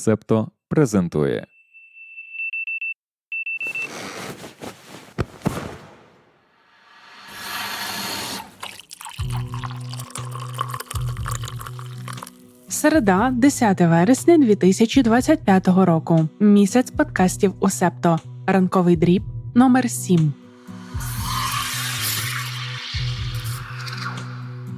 Септо презентує. Середа, 10 вересня 2025 року. Місяць подкастів у Септо. Ранковий дріб номер 7.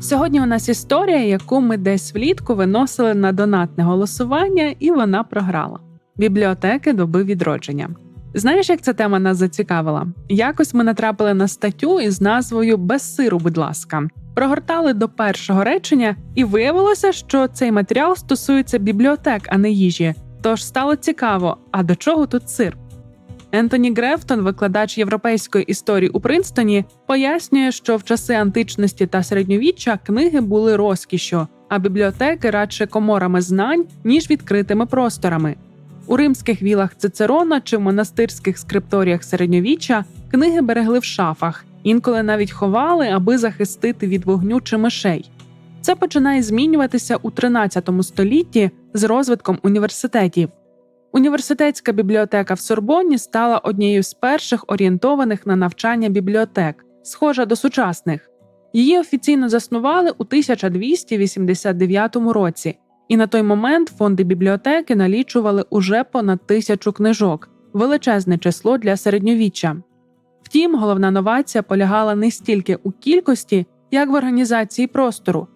Сьогодні у нас історія, яку ми десь влітку виносили на донатне голосування, і вона програла. Бібліотеки доби відродження. Знаєш, як ця тема нас зацікавила? Якось ми натрапили на статтю із назвою Без сиру, будь ласка. Прогортали до першого речення, і виявилося, що цей матеріал стосується бібліотек, а не їжі. Тож стало цікаво, а до чого тут сир? Ентоні Грефтон, викладач європейської історії у Принстоні, пояснює, що в часи античності та середньовіччя книги були розкішю, а бібліотеки радше коморами знань, ніж відкритими просторами. У римських вілах Цицерона чи в монастирських скрипторіях середньовіччя книги берегли в шафах, інколи навіть ховали, аби захистити від вогню чи мишей. Це починає змінюватися у 13 столітті з розвитком університетів. Університетська бібліотека в Сорбонні стала однією з перших орієнтованих на навчання бібліотек, схожа до сучасних. Її офіційно заснували у 1289 році, і на той момент фонди бібліотеки налічували уже понад тисячу книжок, величезне число для середньовіччя. Втім, головна новація полягала не стільки у кількості, як в організації простору.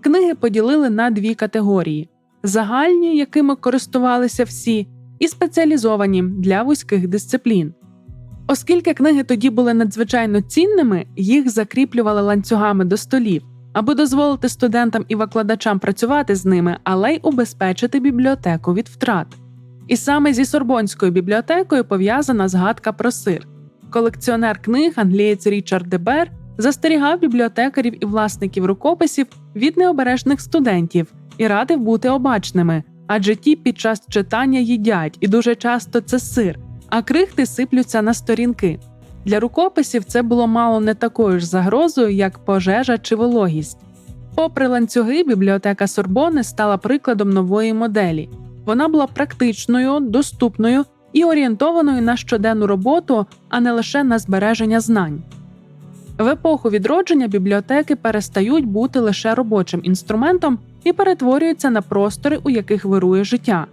Книги поділили на дві категорії: загальні, якими користувалися всі, і спеціалізовані для вузьких дисциплін. Оскільки книги тоді були надзвичайно цінними, їх закріплювали ланцюгами до столів, аби дозволити студентам і викладачам працювати з ними, але й убезпечити бібліотеку від втрат. І саме зі Сорбонською бібліотекою пов'язана згадка про сир. Колекціонер книг, англієць Річард Дебер, застерігав бібліотекарів і власників рукописів від необережних студентів і радив бути обачними, адже ті під час читання їдять, і дуже часто це сир, а крихти сиплються на сторінки. Для рукописів це було мало не такою ж загрозою, як пожежа чи вологість. Попри ланцюги, бібліотека Сорбони стала прикладом нової моделі. Вона була практичною, доступною і орієнтованою на щоденну роботу, а не лише на збереження знань. В епоху відродження бібліотеки перестають бути лише робочим інструментом і перетворюються на простори, у яких вирує життя.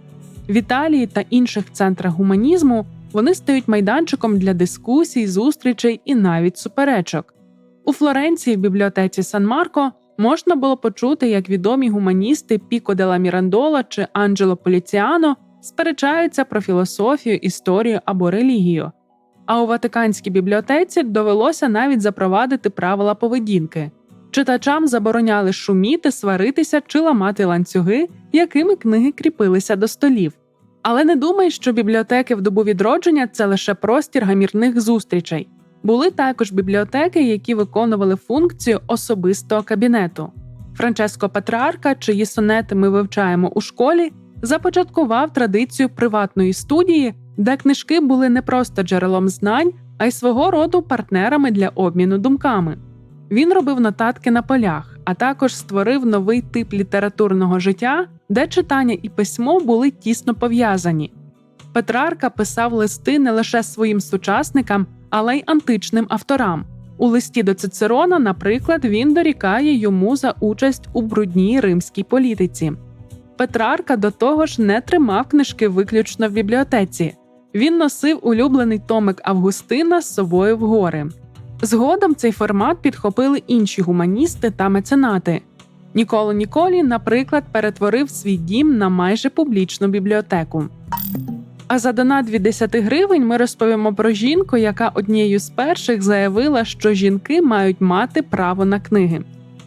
В Італії та інших центрах гуманізму вони стають майданчиком для дискусій, зустрічей і навіть суперечок. У Флоренції в бібліотеці Сан Марко можна було почути, як відомі гуманісти Піко де ла Мірандола чи Анджело Поліціано сперечаються про філософію, історію або релігію. А у Ватиканській бібліотеці довелося навіть запровадити правила поведінки. Читачам забороняли шуміти, сваритися чи ламати ланцюги, якими книги кріпилися до столів. Але не думай, що бібліотеки в добу відродження це лише простір гамірних зустрічей. Були також бібліотеки, які виконували функцію особистого кабінету. Франческо Петрарка, чиї сонети ми вивчаємо у школі, започаткував традицію приватної студії, де книжки були не просто джерелом знань, а й свого роду партнерами для обміну думками. Він робив нотатки на полях, а також створив новий тип літературного життя, де читання і письмо були тісно пов'язані. Петрарка писав листи не лише своїм сучасникам, але й античним авторам. У листі до Цицерона, наприклад, він дорікає йому за участь у брудній римській політиці. Петрарка до того ж не тримав книжки виключно в бібліотеці. Він носив улюблений томик Августина з собою в гори. Згодом цей формат підхопили інші гуманісти та меценати. Ніколо Ніколі, наприклад, перетворив свій дім на майже публічну бібліотеку. А за донат від 10 гривень ми розповімо про жінку, яка однією з перших заявила, що жінки мають мати право на книги.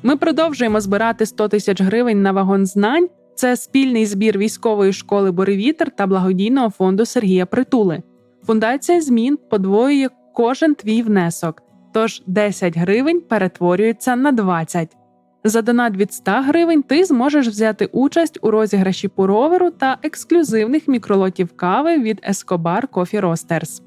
Ми продовжуємо збирати 100 тисяч гривень на вагон знань. Це спільний збір військової школи Боревітер та благодійного фонду Сергія Притули. Фундація змін подвоює кожен твій внесок. Тож 10 гривень перетворюється на 20. За донат від 100 гривень ти зможеш взяти участь у розіграші пуроверу та ексклюзивних мікролотів кави від Escobar Coffee Roasters.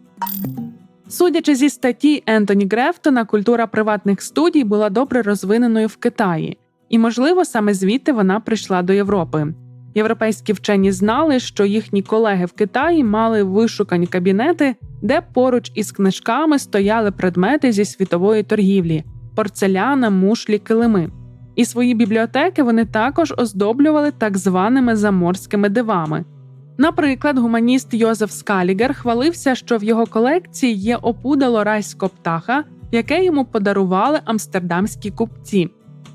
Судячи зі статті Ентоні Грефтона, культура приватних студій була добре розвиненою в Китаї, і, можливо, саме звідти вона прийшла до Європи. Європейські вчені знали, що їхні колеги в Китаї мали вишукані кабінети, де поруч із книжками стояли предмети зі світової торгівлі порцеляна, мушлі, килими. І свої бібліотеки вони також оздоблювали так званими заморськими дивами. Наприклад, гуманіст Йозеф Скалігер хвалився, що в його колекції є опудало райського птаха, яке йому подарували амстердамські купці.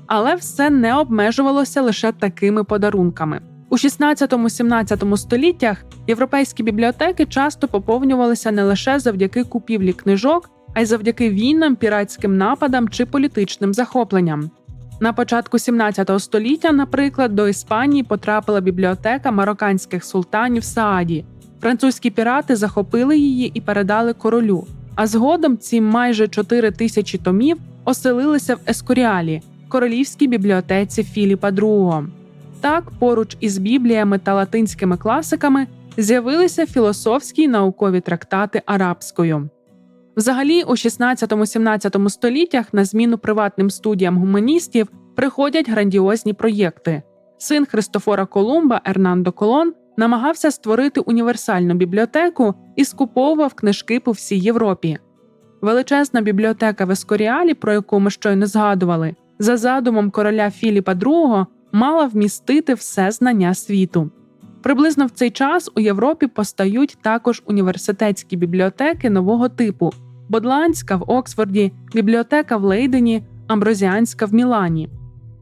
Але все не обмежувалося лише такими подарунками. У 16-17 століттях європейські бібліотеки часто поповнювалися не лише завдяки купівлі книжок, а й завдяки війнам, піратським нападам чи політичним захопленням. На початку 17 століття, наприклад, до Іспанії потрапила бібліотека марокканських султанів Сааді. Французькі пірати захопили її і передали королю. А згодом ці майже 4 тисячі томів оселилися в Ескоріалі, королівській бібліотеці Філіпа II. Так, поруч із бібліями та латинськими класиками з'явилися філософські й наукові трактати арабською. Взагалі, у 16-17 століттях на зміну приватним студіям гуманістів приходять грандіозні проєкти. Син Христофора Колумба Ернандо Колон намагався створити універсальну бібліотеку і скуповував книжки по всій Європі. Величезна бібліотека в Ескоріалі, про яку ми щойно згадували, за задумом короля Філіпа II мала вмістити все знання світу. Приблизно в цей час у Європі постають також університетські бібліотеки нового типу: Бодландська в Оксфорді, бібліотека в Лейдені, Амброзіанська в Мілані.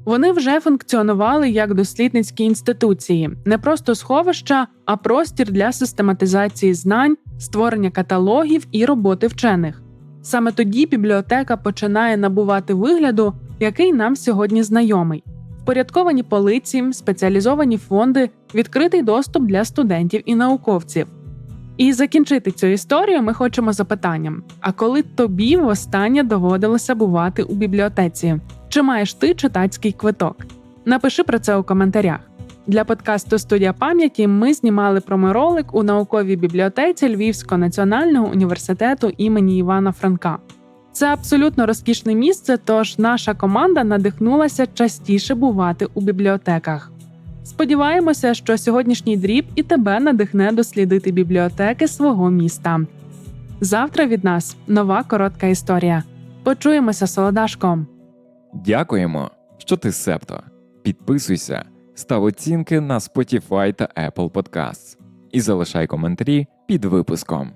Вони вже функціонували як дослідницькі інституції, не просто сховища, а простір для систематизації знань, створення каталогів і роботи вчених. Саме тоді бібліотека починає набувати вигляду, який нам сьогодні знайомий. Впорядковані полиці, спеціалізовані фонди, відкритий доступ для студентів і науковців. І закінчити цю історію ми хочемо запитанням: а коли тобі востаннє доводилося бувати у бібліотеці? Чи маєш ти читацький квиток? Напиши про це у коментарях. Для подкасту Студія пам'яті ми знімали проморолик у науковій бібліотеці Львівського національного університету імені Івана Франка. Це абсолютно розкішне місце, тож наша команда надихнулася частіше бувати у бібліотеках. Сподіваємося, що сьогоднішній дріб і тебе надихне дослідити бібліотеки свого міста. Завтра від нас нова коротка історія. Почуємося солодашком. Дякуємо, що ти септо. Підписуйся, став оцінки на Spotify та Apple Podcasts і залишай коментарі під випуском.